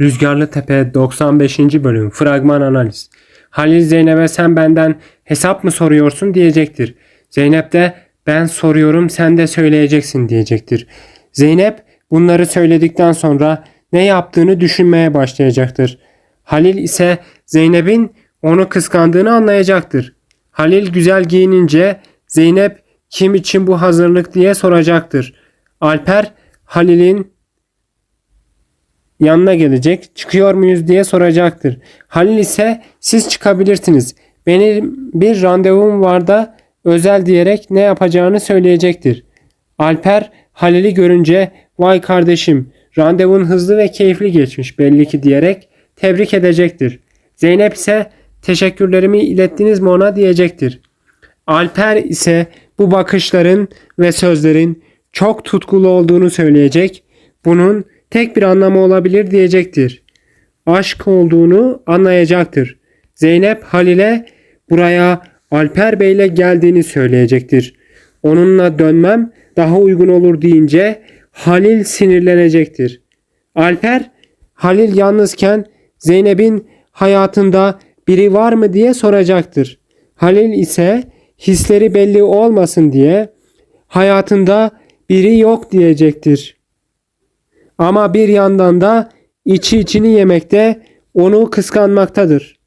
Rüzgarlı Tepe 95. bölüm fragman analiz. Halil Zeynep'e sen benden hesap mı soruyorsun diyecektir. Zeynep de ben soruyorum sen de söyleyeceksin diyecektir. Zeynep bunları söyledikten sonra ne yaptığını düşünmeye başlayacaktır. Halil ise Zeynep'in onu kıskandığını anlayacaktır. Halil güzel giyinince Zeynep kim için bu hazırlık diye soracaktır. Alper Halil'in yanına gelecek. Çıkıyor muyuz diye soracaktır. Halil ise siz çıkabilirsiniz. Benim bir randevum var da özel diyerek ne yapacağını söyleyecektir. Alper Halil'i görünce vay kardeşim randevun hızlı ve keyifli geçmiş belli ki diyerek tebrik edecektir. Zeynep ise teşekkürlerimi ilettiniz mi ona diyecektir. Alper ise bu bakışların ve sözlerin çok tutkulu olduğunu söyleyecek. Bunun tek bir anlamı olabilir diyecektir. Aşk olduğunu anlayacaktır. Zeynep Halil'e buraya Alper Bey'le geldiğini söyleyecektir. Onunla dönmem daha uygun olur deyince Halil sinirlenecektir. Alper Halil yalnızken Zeynep'in hayatında biri var mı diye soracaktır. Halil ise hisleri belli olmasın diye hayatında biri yok diyecektir. Ama bir yandan da içi içini yemekte onu kıskanmaktadır.